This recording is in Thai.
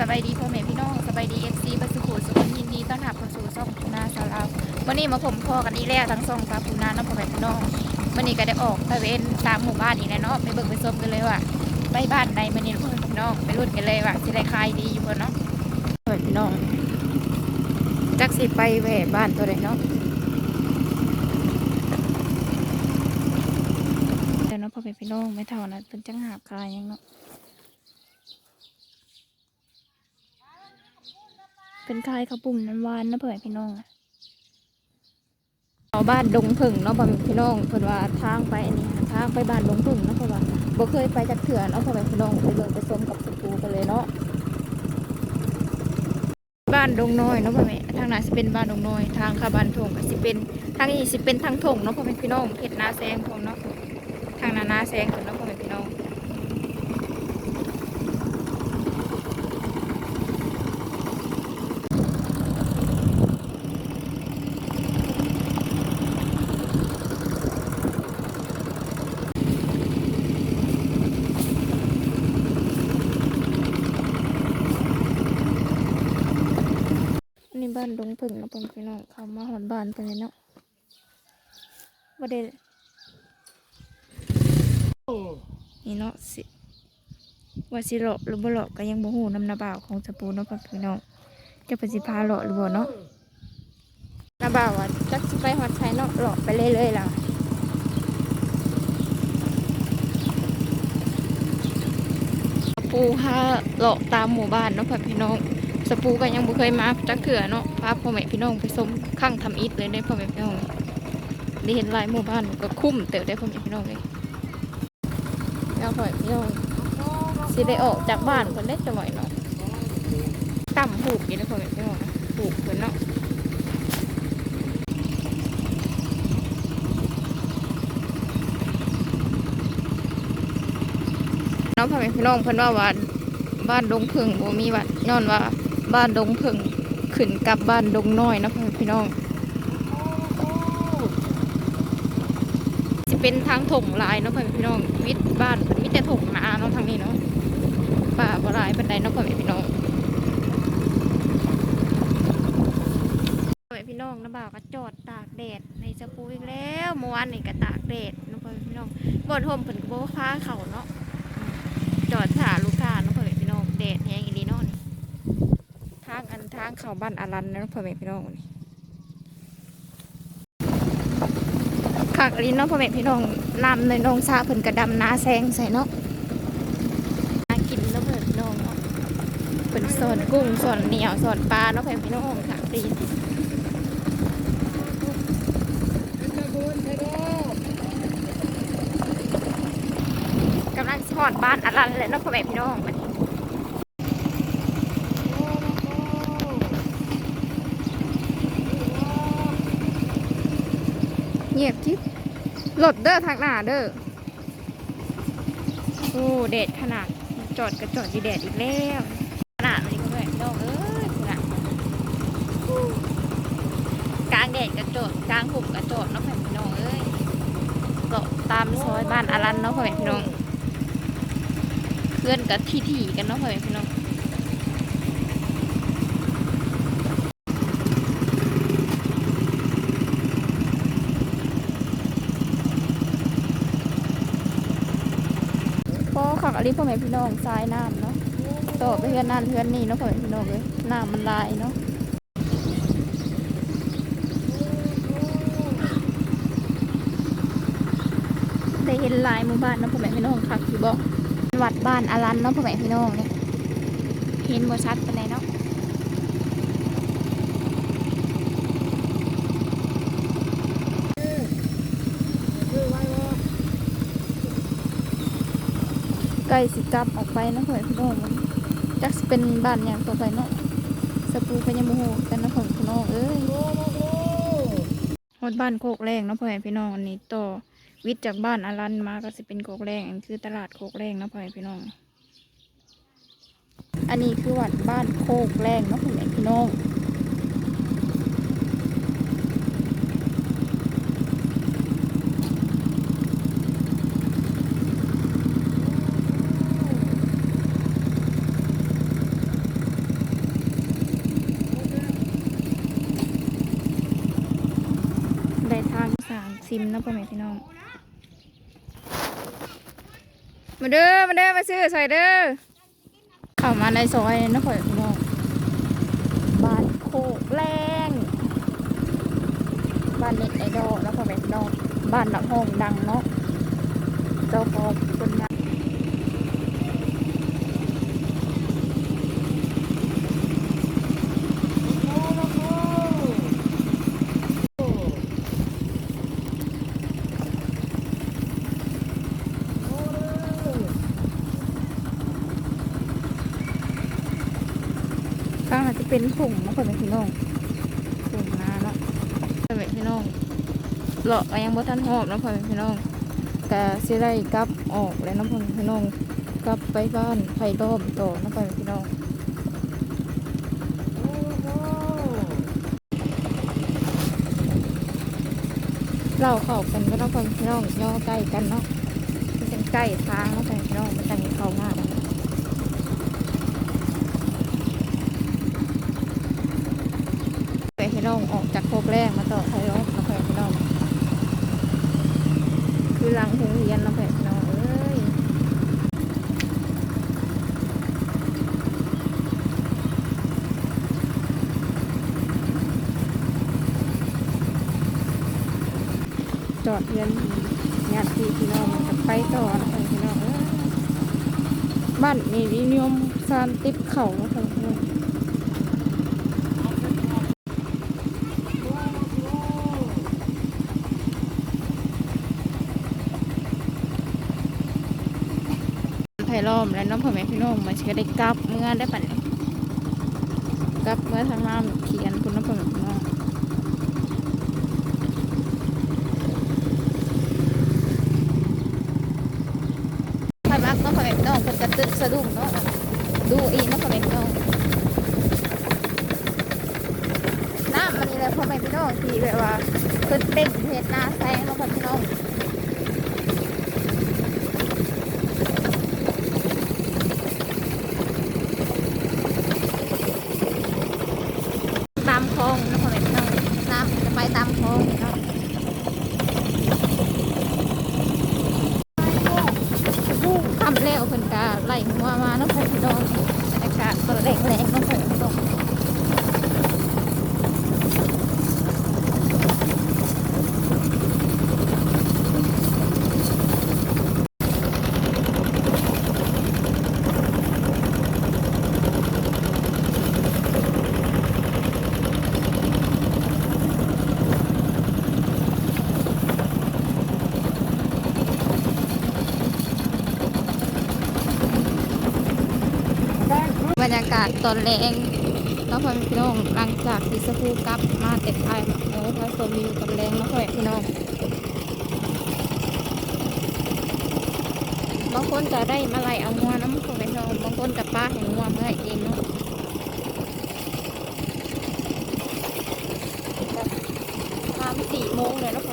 สบายดีพ่อแม่พี่น้องสบายดีเอฟซีบัสสุขุสุขยินดีต้อนรับเข้าสู่ช่องปูนาสาวลาววันนี้มาผมพ่อกันอีกแล้วทั้งสองสาวปูนาเน้องพ่อแม่พี่น้องวันนี้ก็ได้ออกตะเวนตามหมู่บ้านอีกแล้วเนาะไปเบิ่งไปชมกันเลยว่าไปบ้านใดวันนี้พ่อแม่พี่น้องไปรุ่นกันเลยว่าสิได้ขายดีอยู่บ่เนาะพ่อแม่พี่น้องจักสิไปแหวบ้านตัวใดเนาะเดี๋ยวเนาะพ่อแม่พี่น้องไม่เท่านะเป็นจังหาบขายหยังเนาะ เป็นคลายข้าวปุ่มน้ำวานนะเพื่อพี่น้องอะเอาบ้านดงผึ่งเนาะบ่พี่น้องเพิ่นว่าทางไปอันนี้ทางไปบ้านดงผึ่งเนาะเพราะว่าบ่เคยไปจักเถื่อเนาะพ่อแม่พี่น้องไปเบิ่งไปชมกับสปูกันเลยเนาะบ้านดงน้อยเนาะพ่อแม่ทางนั้นสิเป็นบ้านดงน้อย ทางข้าบ้านทงก็สิเป็นทางนี้สิเป็นทางทงเนาะพ่อแม่พี่น้องเฮ็ดนาแซงพร้อมเนาะทางนานาแซงเพิ่นเนาะพ่อแม่พี่น้อง อั นนี้บ้านดงผึ่งนะผมพี่น้องเขามาหอนบ้านไปเลยเนาะบ่ได้นี่เนาะสิว่าสิเลาะหรือบ่เลาะก็ยังบ่ฮู้นำนาบ่าวของสปูเนาะพี่น้องจะเพิ่นสิพาเลาะหรือบ่เนาะนาบ่าวอะจักสิไปฮอดไสเนาะเลาะไปเรื่อยๆล่ะปูพาเลาะตามหมู่บ้านเนาะพ่อแม่พี่น้อง สปูก็ยังบ่เคยมาจักเถื่อเนาะพาพ่อแม่พี่น้องไปชมข้างทำอิฐเลยได้พ่อแม่พี่น้องได้เห็นลายหมู่บ้านก็คุ้มเติบได้พ่อแม่พี่น้องเลยแล้วพ่อแม่พี่น้องสิได้ออกจากบ้านคนได้จังหน่อยเนาะต่ำผูกอยู่นะพ่อแม่พี่น้องนะผูกเพิ่นเนาะน้องพ่อแม่พี่น้องเพิ่นว่าว่าบ้านดงพึ่งบ่มีวัดย้อนว่า บ้านดงเพึ่งขึ้นกับบ้านดงน้อยนะพ่อแม่พี่น้องจะเป็นทางถงลายนะพ่อแม่พี่น้องวิทบ้านเพิ่นมีแต่ถงนาเนาะทางนี้เนาะป่าบลายปานใดนาะพี่น้องพ่อแม่พี่น้องนะบ่าวก็จอดตากแดดในสปูอีกแล้วเมื่อวานนี่ก็ตากแดดนะพ่อแม่พี่น้องบ่ทมเพิ่นก็บ่พาเขาเนาะจอดถ่าลูกค้าเนาะพ่อแม่พี่น้องแดดแห้งอี ทางเข้าบ้านอารันนะพ่อแม่พี่น้องนี่คักอีหลีเนาะพ่อแม่พี่น้องนำในนงซาเพิ่นกระดำนาแซงใส่เนาะนากินเนาะพ่อแม่พี่น้องเนาะเพิ่นสอนกุ้งสอนเหนียวสอนปลาเนาะพ่อแม่พี่น้องค่ะดีกำลังสอนบ้านอารันเลยเนาะพ่อแม่พี่น้องมัน เงียบจิ๊บรถเด้อทางหน้าเด้อโอ้แดดขนาดจอดกระจอดอยู่แดดอีกแล้วขนาดนี้ก็ด้วยน้องเอ้ยขนาดกลางแดดกระจอดกลางหุบกระจอดน้องแผ่นพี่น้องเอ้ยก็ตามซอยบ้านอารันเนาะพ่อแม่พี่น้องเพื่อนกับที่ที่กันเนาะพ่อแม่พี่น้อง พ อขักอะไรพ่อแม่พี่น้องทรายน้ำเนาะต่อไปเพื่อนนั่นเพื่อนนี่เนาะพ่อแม่พี่น้องเลยน้ำมันลายเนาะได้เห็นลายหมู่บ้านเนาะพ่อแม่พี่น้องคักคือบอกวัดบ้านอารันเนาะพ่อแม่พี่น้องเนี่ยเห็นบ่ชัดปานใดเนาะใก ล้สิกลับออกไปนะพ่อพี่น้องมันจักสิเป็นบ้านอย่างต่อไปเนาะสปูก็ยังบ่ฮู้กันนะพ่อพี่น้องเอ้ยฮอดบ้านโคกแรงนะพ่อแม่พี่น้องอันนี้ต่อวิทย์จากบ้านอารันมาก็สิเป็นโคกแรงอันคือตลาดโคกแรงนะพ่อแม่พี่น้อง อันนี้คือวัดบ้านโคกแรงนะพ่อพี่น้อง ซิมเนาะพ่อแม่พี่น้อง มาเด้อมาเด้อมาซื้อซอยเด้อเข้ามาในซอยนะพ่อแม่พี่น้องบ้านโคกแรงบ้านเน็ตไอดอลแล้วพ่อแม่พี่น้องบ้านหลังห้องดังเนาะเจ้าของคนงาน ข้างอาจจะ เป็นผงนะพ่อแม่พี่น้องผงนาเนาะพ่อแม่พี่น้องเลาะก็ยังบ่ทันหอบนะพ่อแม่พี่น้องก็สิได้กลับออกแล้วนะพ่อแม่พี่น้องกลับไปบ้านไผ่ล้อมต่อนะพ่อแม่พี่น้องเราเข้ากันก็ต้องพ่อแม่พี่น้องย่อใกล้กันเนาะเป็นใกล้ทางเนาะพ่อแม่พี่น้องมันจะมีเข้าง่าย นะไปให้น้องออกจากโคกแรกมาต่อไทยรอบมาแผลพี่น้องคือหลังโรงเรียนมาแผลพี่น้องเอ้ยจอดเรียนญาติพี่น้องจะไปต่อนะแผลพี่น้องเอ้ยบ้านนี่นิยมซานติดเข่านะแผลพี่น้อง ไผ่ล้อมแล้วน้องพ่อแม่พี่น้องมาเชื่อได้กลับเมื่อได้ปันนี้กลับเมื่อทางน้ำเขียนคุณน้องพ่อแม่พี่น้องถ้ารักน้องพ่อแม่พี่น้องเพิ่นกระตึกสะดุ้งเนาะดูอีน้องพ่อแม่พี่น้องน้ำมันนี่แหละพ่อแม่พี่น้องที่แบบว่าเพิ่นเต่งเห็ดหน้าแซงน้องพ่อแม่พี่น้อง ตามคลองนะพ่อแม่พี่น้องน้ำจะไป ตามคลองเนาะทำแล้วเพิ่นกาไล่หัวมาเนาะพ่อแม่พี่น้องบรรยากาศก็แรงแรงๆเนาะากาศตอนแรงแล้วพ่อพี่น้องหลังจากที่สกูกลับมาเต็ดไทยโอ้พระสมียู่กัแรงแล้วพ่อพี่น้องบางคนจะได้มาไล่เอางัวน้ำพ่อพี่น้องบางคนจะป้าแห่งงัวเมื่อเองเนาะสามสี่โมงเลยเนาะ